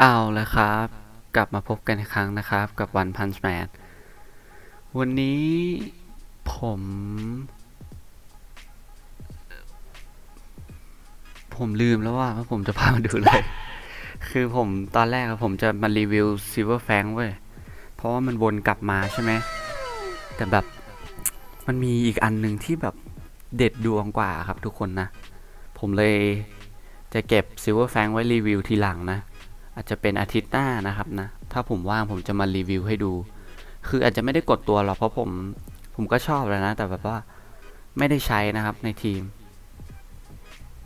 เอาละครับ กลับมาพบกันอีกครั้งนะครับ กับ One Punch Man วันนี้ผม ผมลืมแล้วว่าผมจะพามาดูอะไรคือผมตอนแรกผมจะมารีวิว Silver Fang เว้ย เพราะว่ามันวนกลับมาใช่ไหม แต่แบบมันมีอีกอันหนึ่งที่แบบเด็ดดวงกว่าครับทุกคนนะ ผมเลยจะเก็บ Silver Fang ไว้รีวิวทีหลังนะ อาจจะเป็นอาทิตย์หน้านะครับนะ ถ้าผมว่างผมจะมารีวิวให้ดู คืออาจจะไม่ได้กดตัวหรอกเพราะผมผมก็ชอบแล้วนะ แต่แบบว่าไม่ได้ใช้นะครับในทีม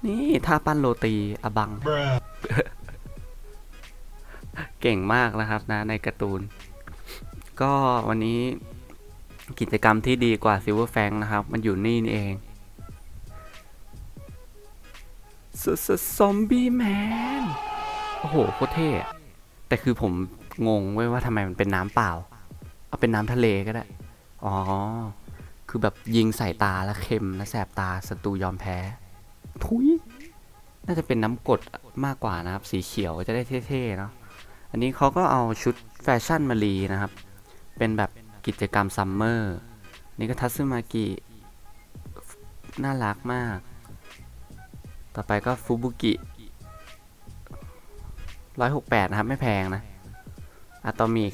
นี่ท่าปั้นโรตีอบัง เก่งมากนะครับนะในการ์ตูน ก็วันนี้กิจกรรมที่ดีกว่า Silver Fang นะครับ มันอยู่นี่นี่เองซอมบี้แมน โอ้โหโคตรเท่แต่คือผมงงไว้ว่าทำไมมันเป็นน้ำเปล่า เอาเป็นน้ำทะเลก็ได้ อ๋อ คือแบบยิงใส่ตาแล้วเค็มแล้วแสบตาศัตรูยอมแพ้ ทุย น่าจะเป็นน้ำกรดมากกว่านะครับ สีเขียวจะได้เท่ๆเนาะ อันนี้เขาก็เอาชุดแฟชั่นมารีนะครับ เป็นแบบกิจกรรมซัมเมอร์ นี่ก็ทัตสึมากิ น่ารักมาก ต่อไปก็ฟูบุกิ ร้อยหกแปดนะครับ ไม่แพงนะอะตอมิก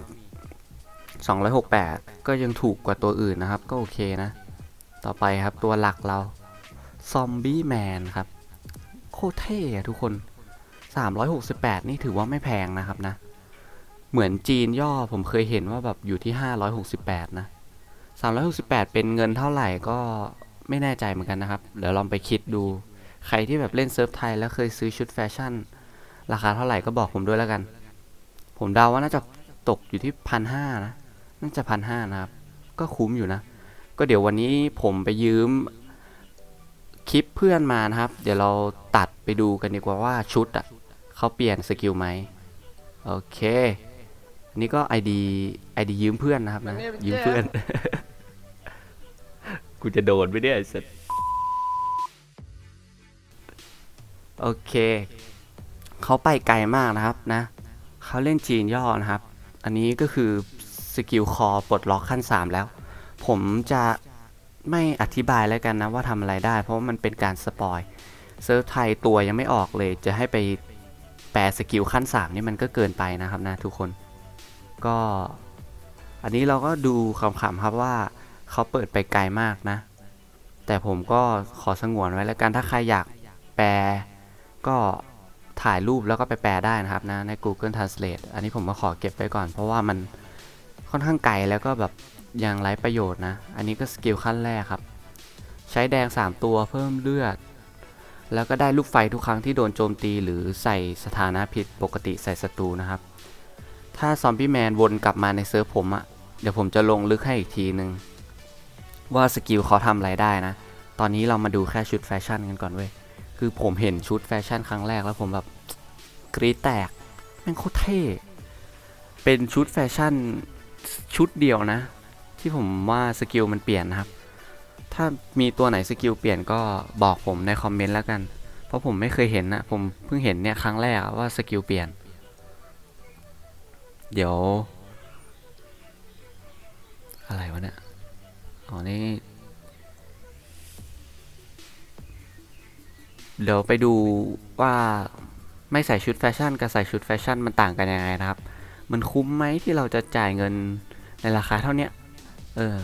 สองร้อยหกแปดก็ยังถูกกว่าตัวอื่นนะครับ ก็โอเคนะ ต่อไปครับตัวหลักเราซอมบี้แมนครับ โคตรเท่ทุกคน 368 นี่ถือว่าไม่แพงนะครับนะ เหมือนจีนย่อผมเคยเห็นว่าแบบอยู่ที่ 568 นะ 368 เป็นเงินเท่าไหร่ก็ไม่แน่ใจเหมือนกันนะครับ เดี๋ยวลองไปคิดดู ใครที่แบบเล่นเซิร์ฟไทยแล้วเคยซื้อชุดแฟชั่น ราคาเท่าไหร่ก็บอกผมด้วยแล้วกัน ผมเดาว่าน่าจะตกอยู่ที่พันห้านะ น่าจะพันห้านะครับ ก็คุ้มอยู่นะ ก็เดี๋ยววันนี้ผมไปยืมคลิปเพื่อนมานะครับ เดี๋ยวเราตัดไปดูกันดีกว่าว่าชุดอะเขาเปลี่ยนสกิลไหมโอเคอันนี้ก็ ID ID ยืมเพื่อนนะครับนะ ยืมเพื่อน กูจะโดนไปเนี่ยไอ้สัสโอเค เขาไปไกลมากนะครับนะเขาเล่นจีนย่อนะครับ อันนี้ก็คือสกิลคอปลดล็อกขั้น 3 แล้ว ผมจะไม่อธิบายแล้วกันนะว่าทำอะไรได้ เพราะมันเป็นการสปอยเซิร์ฟไทยตัวยังไม่ออกเลย จะให้ไปแปลสกิลขั้น 3 นี่มันก็เกินไปนะครับนะทุกคนก็อันนี้เราก็ดูขำๆครับว่าเขาเปิดไปไกลมากนะ แต่ผมก็ขอสงวนไว้แล้วกันถ้าใครอยากแปลก็ ถ่ายรูปแล้วก็ไปแปลได้นะครับนะใน Google Translate อันนี้ผมก็ขอเก็บไว้ก่อน เพราะว่ามันค่อนข้างไกลแล้วก็แบบยังไร้ประโยชน์นะ อันนี้ก็สกิลขั้นแรกครับ ใช้แดง 3 ตัวเพิ่มเลือด แล้วก็ได้ลูกไฟทุกครั้งที่โดนโจมตีหรือใส่สถานะผิดปกติใส่ศัตรูนะครับ ถ้าซอมบี้แมนวนกลับมาในเซิร์ฟผมอะเดี๋ยวผมจะลงลึกให้อีกทีนึง ว่าสกิลเขาทำอะไรได้นะ ตอนนี้เรามาดูแค่ชุดแฟชั่นกันก่อนเว้ย คือผมเห็นชุดแฟชั่นครั้งแรกแล้วผมแบบกรีดแตกแม่งโคตรเท่ เป็นชุดแฟชั่นชุดเดียวนะ ที่ผมว่าสกิลมันเปลี่ยนนะครับ ถ้ามีตัวไหนสกิลเปลี่ยนก็บอกผมในคอมเมนต์แล้วกัน เพราะผมไม่เคยเห็นนะ ผมเพิ่งเห็นเนี่ยครั้งแรกว่าสกิลเปลี่ยน เดี๋ยว อะไรวะเนี่ย อ๋อ นี่ เดี๋ยวไปดูว่าไม่ใส่ชุดแฟชั่นกับใส่ชุดแฟชั่นมันต่างกันยังไงนะครับ มันคุ้มไหมที่เราจะจ่ายเงินในราคาเท่านี้เออ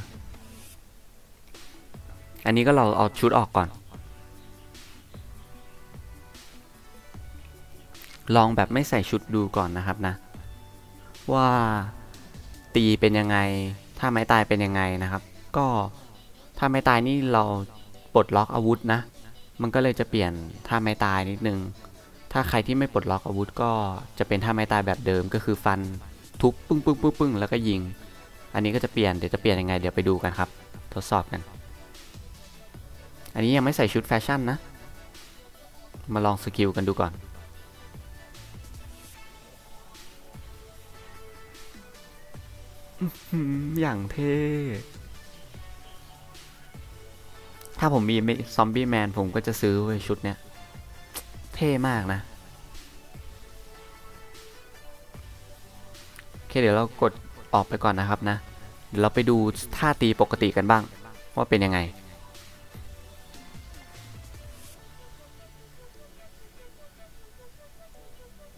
อันนี้ก็เราเอาชุดออกก่อน ลองแบบไม่ใส่ชุดดูก่อนนะครับนะ ว่าตีเป็นยังไง ถ้าไม้ตายเป็นยังไงนะครับ ก็ถ้าไม้ตายนี่เราปลดล็อกอาวุธนะ มันก็เลยจะเปลี่ยนท่าไม้ตายนิดนึง ถ้าใครที่ไม่ปลดล็อกอาวุธก็จะเป็นท่าไม้ตายแบบเดิมก็คือฟันทุบปึ้งปึ้งปึ้งปึ้งแล้วก็ยิง อันนี้ก็จะเปลี่ยนเดี๋ยวจะเปลี่ยนยังไงเดี๋ยวไปดูกันครับ ทดสอบกัน อันนี้ยังไม่ใส่ชุดแฟชั่นนะ มาลองสกิลกันดูก่อนอย่างเท่ ถ้าผมมีซอมบี้แมนผมก็จะซื้อชุดเนี้ย เท่มากนะ โอเคเดี๋ยวเรากดออกไปก่อนนะครับนะ เดี๋ยวเราไปดูท่าตีปกติกันบ้าง ว่าเป็นยังไง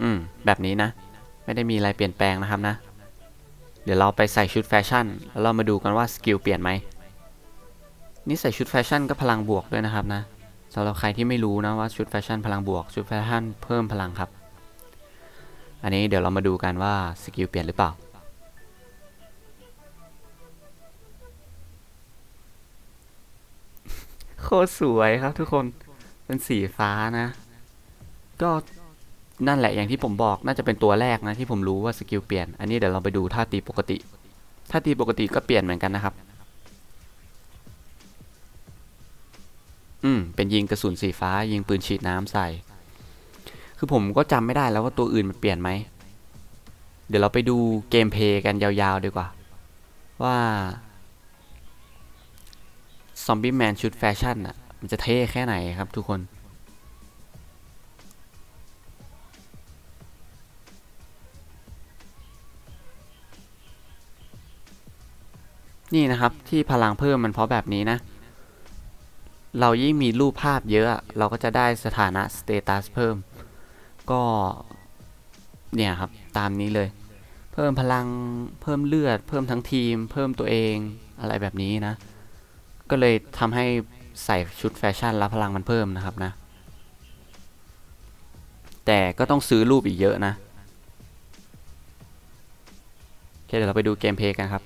อืม แบบนี้นะ ไม่ได้มีอะไรเปลี่ยนแปลงนะครับนะ เดี๋ยวเราไปใส่ชุดแฟชั่น แล้วเรามาดูกันว่าสกิลเปลี่ยนไหม นี่ใส่ชุดแฟชั่นก็พลังบวกด้วยนะครับนะสำหรับใครที่ไม่รู้นะว่าชุดแฟชั่นพลังบวก ชุดแฟชั่นเพิ่มพลังครับ อันนี้เดี๋ยวเรามาดูกันว่าสกิลเปลี่ยนหรือเปล่าโคตรสวยครับทุกคนเป็นสีฟ้านะ ก็นั่นแหละอย่างที่ผมบอกน่าจะเป็นตัวแรกนะที่ผมรู้ว่าสกิลเปลี่ยน อันนี้เดี๋ยวเราไปดูท่าตีปกติ ท่าตีปกติก็เปลี่ยนเหมือนกันนะครับ อืม เป็นยิงกระสุนสีฟ้า ยิงปืนฉีดน้ำใส่ คือผมก็จำไม่ได้แล้วว่าตัวอื่นมันเปลี่ยนไหม เดี๋ยวเราไปดูเกมเพย์กันยาวๆดีกว่า ว่าซอมบี้แมนชุดแฟชั่นอะ มันจะเท่แค่ไหนครับทุกคนนี่นะครับที่พลังเพิ่มมันเพราะแบบนี้นะ เรายิ่งมีรูปภาพเยอะ เราก็จะได้สถานะสเตตัสเพิ่ม ก็เนี่ยครับตามนี้เลย เพิ่มพลังเพิ่มเลือด เพิ่มทั้งทีม เพิ่มตัวเองอะไรแบบนี้นะ ก็เลยทำให้ใส่ชุดแฟชั่นแล้วพลังมันเพิ่มนะครับนะ แต่ก็ต้องซื้อรูปอีกเยอะนะโอเคเดี๋ยวเราไปดูเกมเพลย์กันครับ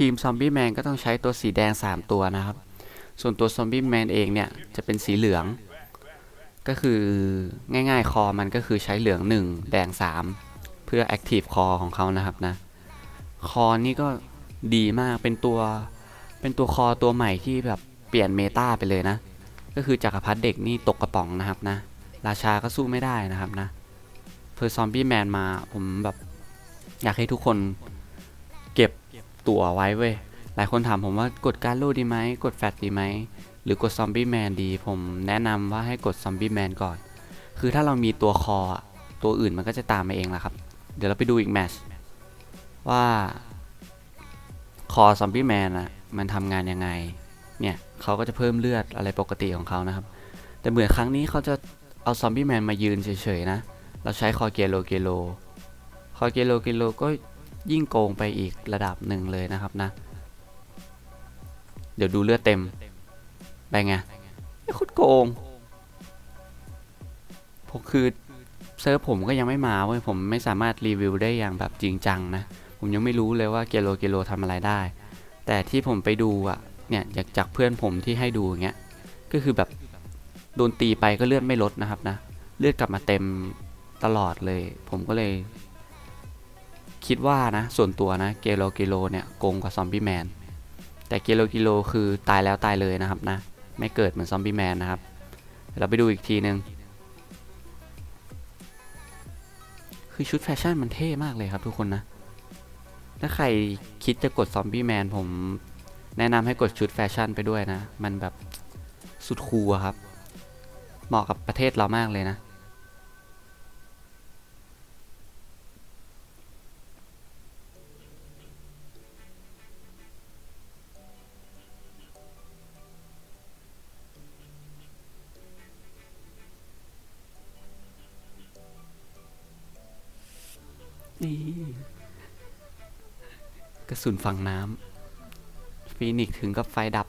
ทีมซอมบี้แมนก็ต้องใช้ตัวสีแดง 3 ตัวนะครับ ส่วนตัวซอมบี้แมนเองเนี่ย จะเป็นสีเหลือง ก็คือง่ายๆคอมันก็คือใช้เหลือง 1 แดง 3 เพื่อ Active คอของเขานะครับนะ คอนี่ก็ดีมากเป็นตัวเป็นตัวคอตัวใหม่ที่แบบเปลี่ยนเมตาไปเลยนะ ก็คือจักรพรรดิเด็กนี่ตกกระป๋องนะครับนะ ราชาก็สู้ไม่ได้นะครับนะเพอซอมบี้แมนมาผมแบบอยากให้ทุกคนเก็บ ตั๋วไว้เว้ย หลายคนถามผมว่ากดการโลดีไหม กดแฟตดีไหม หรือกดซอมบี้แมนดี ผมแนะนำว่าให้กดซอมบี้แมนก่อน คือถ้าเรามีตัวคอตัวอื่นมันก็จะตามมาเองแหละครับ เดี๋ยวเราไปดูอีกแมชว่าคอซอมบี้แมนอะมันทำงานยังไง เนี่ยเขาก็จะเพิ่มเลือดอะไรปกติของเขานะครับ แต่เหมือนครั้งนี้เขาจะเอาซอมบี้แมนมายืนเฉยๆนะ เราใช้คอเกโลเกโล คอเกโลเกโลก็ ยิ่งโกงไปอีกระดับหนึ่งเลยนะครับนะ เดี๋ยวดูเลือดเต็มไปไงไม่คุดโกงผมคือเซิร์ฟผมก็ยังไม่มาเว้ยผมไม่สามารถรีวิวได้อย่างแบบจริงจังนะ ผมยังไม่รู้เลยว่าเกโลเกโลทำอะไรได้ แต่ที่ผมไปดูอะเนี่ยจากจากเพื่อนผมที่ให้ดูอย่างเงี้ยก็คือแบบโดนตีไปก็เลือดไม่ลดนะครับนะ เลือดกลับมาเต็มตลอดเลย ผมก็เลย คิดว่านะ ส่วนตัวนะเกโลกิโลเนี่ยโกงกว่าซอมบี้แมนแต่เกโลกิโลคือตายแล้วตายเลยนะครับนะ ไม่เกิดเหมือนซอมบี้แมนนะครับ เราไปดูอีกทีหนึงคือชุดแฟชั่นมันเท่มากเลยครับทุกคนนะ ถ้าใครคิดจะกดซอมบี้แมนผมแนะนำให้กดชุดแฟชั่นไปด้วยนะ มันแบบสุดคูลครับ เหมาะกับประเทศเรามากเลยนะ นี่ กระสุนฝั่งน้ำฟีนิกถึงกับไฟดับ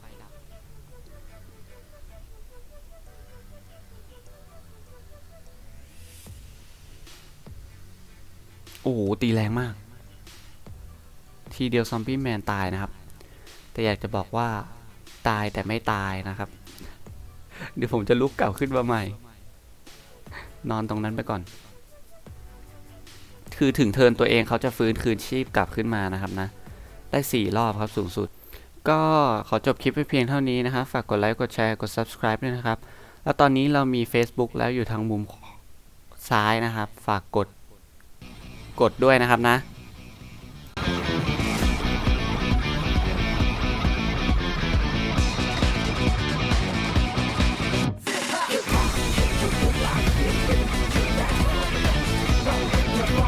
โอ้โห ตีแรงมาก ทีเดียวซอมบี้แมนตายนะครับ แต่อยากจะบอกว่าตายแต่ไม่ตายนะครับ เดี๋ยวผมจะลุกเก่าขึ้นมาใหม่ นอนตรงนั้นไปก่อน คือถึงเทินตัวเองเขาจะฟื้นคืนชีพกลับขึ้นมานะครับนะ ได้ 4 รอบครับสูงสุด ก็ขอจบคลิปไปเพียงเท่านี้นะครับ ฝากกดไลค์ กดแชร์ กด subscribe ด้วยนะครับ แล้วตอนนี้เรามี Facebook แล้วอยู่ทางมุมซ้ายนะครับ ฝากกด กดด้วยนะครับนะ